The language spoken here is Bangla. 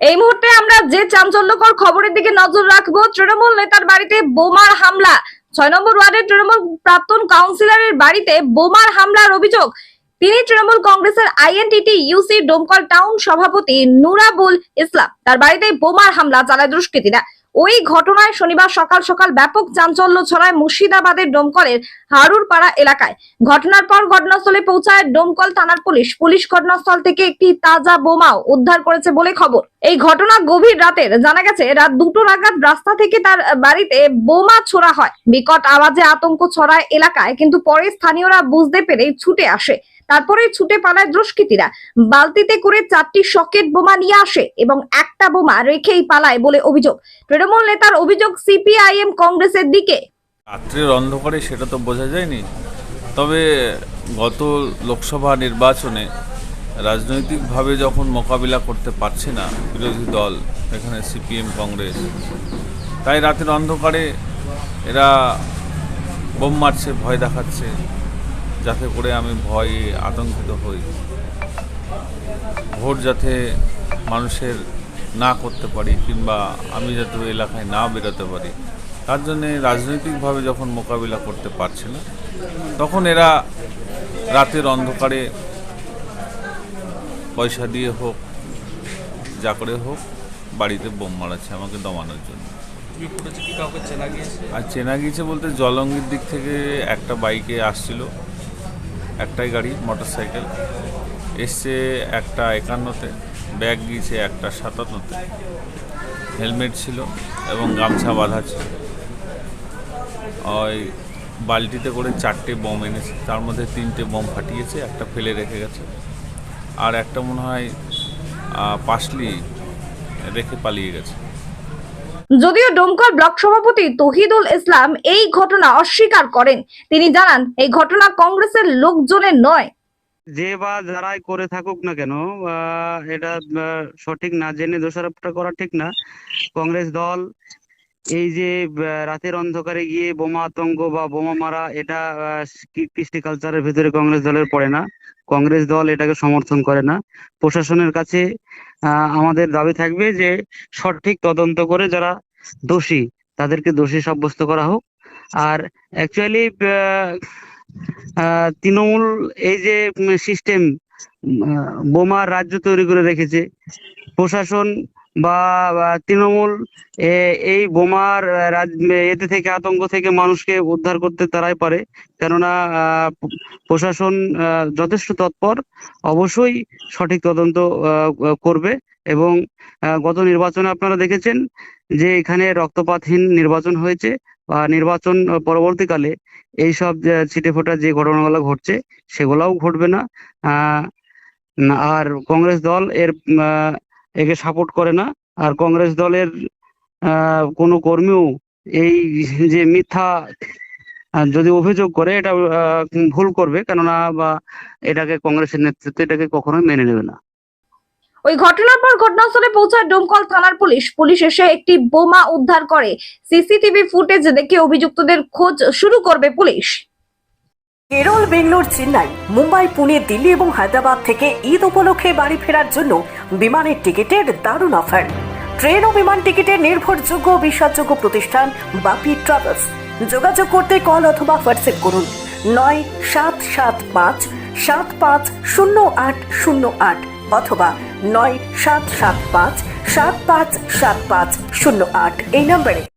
এই মুহূর্তে আমরা যে চাঞ্চল্যকর খবরের দিকে নজর রাখব, তৃণমূল নেতার বাড়িতে বোমার হামলা। ছয় নম্বর ওয়ার্ডের তৃণমূল প্রাক্তন কাউন্সিলরের বাড়িতে বোমার হামলার অভিযোগ। তিনি তৃণমূল কংগ্রেসের আইএনটিটি ইউসি ডোমকল টাউন সভাপতি নুরাবুল ইসলাম। তার বাড়িতে বোমার হামলা চালায় দুষ্কৃতীরা। ওই ঘটনায় শনিবার সকাল সকাল ব্যাপক চাঞ্চল্য ছড়ায় মুর্শিদাবাদের ডোমকলের হারুরপাড়া এলাকায়। ঘটনার পর ঘটনাস্থলে পৌঁছায় ডোমকল থানার পুলিশ। পুলিশ ঘটনাস্থল থেকে একটি তাজা বোমাও উদ্ধার করেছে বলে খবর। এই ঘটনা গভীর রাতের জানা গেছে, রাত দুটো নাগাদ রাস্তা থেকে তার বাড়িতে বোমা ছোড়া হয়। বিকট আওয়াজে আতঙ্ক ছড়ায় এলাকায়, কিন্তু পরে স্থানীয়রা বুঝতে পেরে ছুটে আসে। তারপরে ছুটে পালায় দুষ্কৃতীরা। বালতিতে করে চারটি সকেট বোমা নিয়ে আসে এবং একটা বোমা রেখেই পালায় বলে অভিযোগ। তৃণমূল নেতার অভিযোগ, সিপিআইএম কংগ্রেসের দিকে। রাত্রের অন্ধকারে সেটা তো বোঝা যায়নি। তবে গত লোকসভা নির্বাচনে রাজনৈতিকভাবে যখন মোকাবিলা করতে পারছে না বিরোধী দল, এখানে সিপিএম, কংগ্রেস, তাই রাতের অন্ধকারে এরা বোম মারছে, ভয় দেখাচ্ছে, যাতে করে আমি ভয়ে আতঙ্কিত হই। ভোট যাতে মানুষের না করতে পারি কিংবা আমি যাতে এলাকায় না বেরোতে পারি। তার জন্যে রাজনৈতিকভাবে যখন মোকাবিলা করতে পারছে না তখন এরা রাতের অন্ধকারে পয়সা দিয়ে হোক যা করে হোক বাড়িতে বোম মারাচ্ছে আমাকে দমানোর জন্য। আর চেনা গিয়েছে বলতে জলঙ্গির দিক থেকে একটা বাইকে আসছিল একটাই গাড়ি মোটর সাইকেল এসছে একটা একান্নতে ব্যাগ গিয়েছে একটা সাতান্নতে। হেলমেট ছিল এবং গামছা বাঁধা ছিল। ওই বালতিতে করে চারটে বোম এনেছে। তার মধ্যে তিনটে বোম ফাটিয়েছে একটা ফেলে রেখে গেছে। আর একটা মনে হয় আহ, পাশলি রেখে পালিয়ে গেছে। যদিও ডোমকল ব্লক সভাপতি তহিদুল ইসলাম এই ঘটনা অস্বীকার করেন তিনি জানান এই ঘটনা কংগ্রেসের লোকজনের নয়। যে বা যারাই করে থাকুক না কেন আহ, এটা সঠিক না জেনে দোষারোপটা করা ঠিক না। কংগ্রেস দল এই যে রাতের অন্ধকারে গিয়ে বোমা আতঙ্ক বা বোমা মারা, এটা কৃষ্টি কালচারের ভিতরে কংগ্রেস দলের পড়ে না। কংগ্রেস দল এটাকে সমর্থন করে না। প্রশাসনের কাছে আমাদের দাবি থাকবে যে, সঠিক তদন্ত করে যারা দোষী, তাদেরকে দোষী সাব্যস্ত করা হোক। আর অ্যাকচুয়ালি তৃণমূল এই যে সিস্টেম বোমার রাজ্য তৈরি করে রেখেছে। প্রশাসন বা তৃণমূল এই বোমার এতে থেকে আতঙ্ক থেকে মানুষকে উদ্ধার করতে তারাই পারে। কেননা প্রশাসন যথেষ্ট তৎপর অবশ্যই সঠিক তদন্ত করবে এবং গত নির্বাচনে আপনারা দেখেছেন যে এখানে রক্তপাতহীন নির্বাচন হয়েছে। বা নির্বাচন পরবর্তীকালে এইসব যে ছিটেফোঁটা যে ঘটনাগুলো ঘটছে সেগুলাও ঘটবে না, আর কংগ্রেস দল এর একে সাপোর্ট করে না। আর কংগ্রেস দলের কোনো কর্মীও এই যে মিথ্যা যদি অভিযোগ করে, এটা ভুল করবে। কেননা, বা এটাকে কংগ্রেসের নেতৃত্ব এটাকে কখনোই মেনে নেবে না। ওই ঘটনার পর ঘটনাস্থলে পৌঁছায় ডোমকল থানার পুলিশ। পুলিশ এসে একটি বোমা উদ্ধার করে। সিসিটিভি ফুটেজ দেখে অভিযুক্তদের খোঁজ শুরু করবে পুলিশ। কেরল, বেঙ্গলোর, চেন্নাই, মুম্বাই, পুনে, দিল্লি এবং হায়দ্রাবাদ থেকে ঈদ উপলক্ষে বাড়ি ফেরার জন্য বিমানের টিকিটের দারুণ অফার। ট্রেন ও বিমান টিকিটের নির্ভরযোগ্য বিশ্বাসযোগ্য প্রতিষ্ঠান বাপি ট্রাভেলস। যোগাযোগ করতে কল অথবা হোয়াটসঅ্যাপ করুন। নয়, সাত সাত, পাঁচ সাত, পাঁচ, শূন্য, আট শূন্য, আট অথবা নয়, সাত সাত, পাঁচ সাত পাঁচ সাত, পাঁচ, শূন্য, আট এই নম্বরে।